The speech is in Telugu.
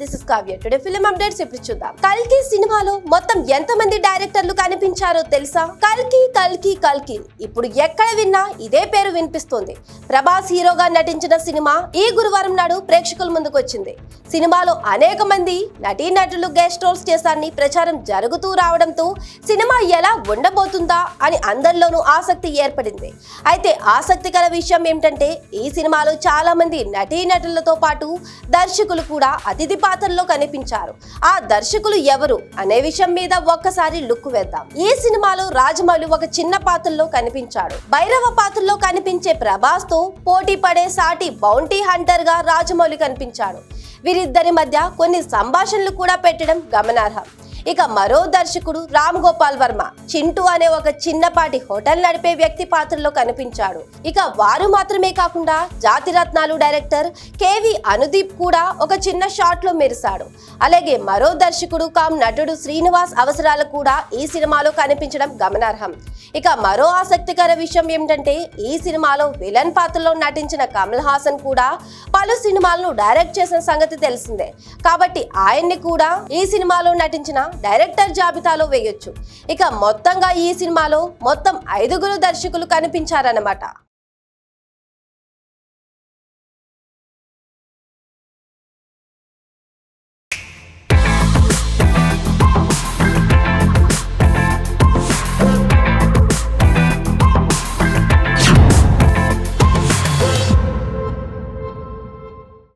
This is Kavya today film updates ఇప్పుడు చూద్దాం. కల్కి సినిమాలో మొత్తం ఎంత మంది డైరెక్టర్లు కనిపించారో తెలుసా? కల్కి కల్కి కల్కి. ఇప్పుడు ఎక్కడ విన్నా ఇదే పేరు వినిపిస్తుంది. ప్రభాస్ హీరోగా నటించిన సినిమా ఈ గురువారం నాడు ప్రేక్షకుల ముందుకు వచ్చింది. సినిమాలో అనేక మంది నటీనటులు గెస్ట్ రోల్స్ చేశారని ప్రచారం జరుగుతూ రావడంతో సినిమా ఎలా ఉండబోతుందా అని అందరిలోనూ ఆసక్తి ఏర్పడింది. అయితే ఆసక్తికర విషయం ఏమిటంటే ఈ సినిమాలో చాలా మంది నటీనటులతో పాటు దర్శకులు కూడా అతిథి పాత్రలో కనిపించారు. ఆ దర్శకులు ఎవరు అనే విషయం మీద ఒక్కసారి లుక్ వేద్దాం. ఈ సినిమాలో రాజమౌళి ఒక చిన్న పాత్రలో కనిపించాడు. భైరవ పాత్రలో కనిపించే ప్రభాస్తో పోటీ పడే సాటి బౌంటీ హంటర్గా రాజమౌళి కనిపించాడు. వీరిద్దరి మధ్య కొన్ని సంభాషణలు కూడా పెట్టడం గమనార్హం. ఇక మరో దర్శకుడు రామ్ గోపాల్ వర్మ. చింటూ అనే ఒక చిన్నపాటి హోటల్ నడిపే వ్యక్తి పాత్రలో కనిపించాడు. ఇక వారు మాత్రమే కాకుండా జాతిరత్నాలు డైరెక్టర్ కేవి అనుదీప్ కూడా ఒక చిన్న షాట్లో మెరిశాడు. అలాగే మరో దర్శకుడు కామ్ నటుడు శ్రీనివాస్ అవసరాలు కూడా ఈ సినిమాలో కనిపించడం గమనార్హం. ఇక మరో ఆసక్తికర విషయం ఏమిటంటే ఈ సినిమాలో విలన్ పాత్రలో నటించిన కమల్ హాసన్ కూడా పలు సినిమాలను డైరెక్ట్ చేసిన సంగతి తెలిసిందే. కాబట్టి ఆయన్ని కూడా ఈ సినిమాలో నటించిన డైరెక్టర్ జాబితాలో వేయొచ్చు. ఇక మొత్తంగా ఈ సినిమాలో మొత్తం ఐదుగురు దర్శకులు కనిపించారన్నమాట.